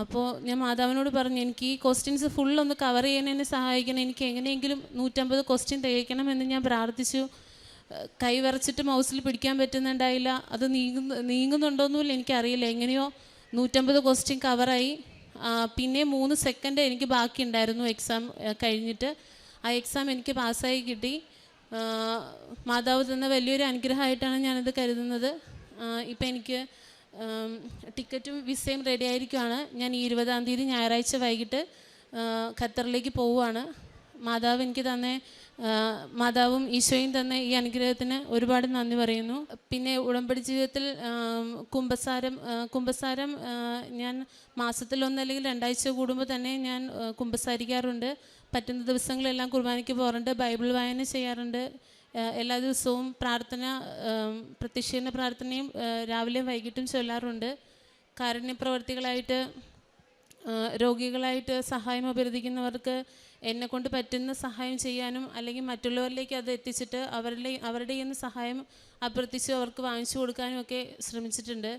അപ്പോൾ ഞാൻ മാതാവിനോട് പറഞ്ഞു എനിക്ക് ഈ ക്വസ്റ്റ്യൻസ് ഫുൾ ഒന്ന് കവർ ചെയ്യാൻ എന്നെ സഹായിക്കണം. എനിക്ക് എങ്ങനെയെങ്കിലും നൂറ്റമ്പത് ക്വസ്റ്റ്യൻ തികയ്ക്കണമെന്ന് ഞാൻ പ്രാർത്ഥിച്ചു. കൈ വരച്ചിട്ട് മൗസിൽ പിടിക്കാൻ പറ്റുന്നുണ്ടായില്ല. അത് നീങ്ങുന്ന നീങ്ങുന്നുണ്ടോയെന്നുമില്ല എനിക്കറിയില്ല. എങ്ങനെയോ നൂറ്റമ്പത് ക്വസ്റ്റ്യൻ കവറായി പിന്നെ മൂന്ന് സെക്കൻഡ് എനിക്ക് ബാക്കിയുണ്ടായിരുന്നു എക്സാം കഴിഞ്ഞിട്ട്. ആ എക്സാം എനിക്ക് പാസ്സായി കിട്ടി. മാതാവ് തന്ന വലിയൊരു അനുഗ്രഹമായിട്ടാണ് ഞാനത് കരുതുന്നത്. ഇപ്പം എനിക്ക് ടിക്കറ്റും വിസയും റെഡി ആയിരിക്കുവാണ്. ഞാൻ ഈ ഇരുപതാം തീയതി ഞായറാഴ്ച വൈകിട്ട് ഖത്തറിലേക്ക് പോവുകയാണ് മാതാവ് എനിക്ക് തന്നെ മാതാവും ഈശോയും തന്നെ ഈ അനുഗ്രഹത്തിന് ഒരുപാട് നന്ദി പറയുന്നു. പിന്നെ ഉടമ്പടി ജീവിതത്തിൽ കുംഭസാരം കുംഭസാരം ഞാൻ മാസത്തിലൊന്ന് അല്ലെങ്കിൽ രണ്ടാഴ്ച കൂടുമ്പോൾ തന്നെ ഞാൻ കുംഭസാരിക്കാറുണ്ട്. പറ്റുന്ന ദിവസങ്ങളെല്ലാം കുർബാനയ്ക്ക് പോകാറുണ്ട്. ബൈബിൾ വായന ചെയ്യാറുണ്ട്. എല്ലാ ദിവസവും പ്രാർത്ഥന പ്രത്യക്ഷീകരണ പ്രാർത്ഥനയും രാവിലെയും വൈകിട്ടും ചൊല്ലാറുണ്ട്. കാരുണ്യപ്രവർത്തികളായിട്ട് പ്രവർത്തികളായിട്ട് രോഗികളായിട്ട് സഹായം അഭ്യർത്ഥിക്കുന്നവർക്ക് എന്നെ കൊണ്ട് പറ്റുന്ന സഹായം ചെയ്യാനും അല്ലെങ്കിൽ മറ്റുള്ളവരിലേക്ക് അത് എത്തിച്ചിട്ട് അവരുടെ അവരുടെ നിന്ന് സഹായം അഭ്യർത്ഥിച്ച് അവർക്ക് വാങ്ങിച്ചു കൊടുക്കാനും ഒക്കെ ശ്രമിച്ചിട്ടുണ്ട്.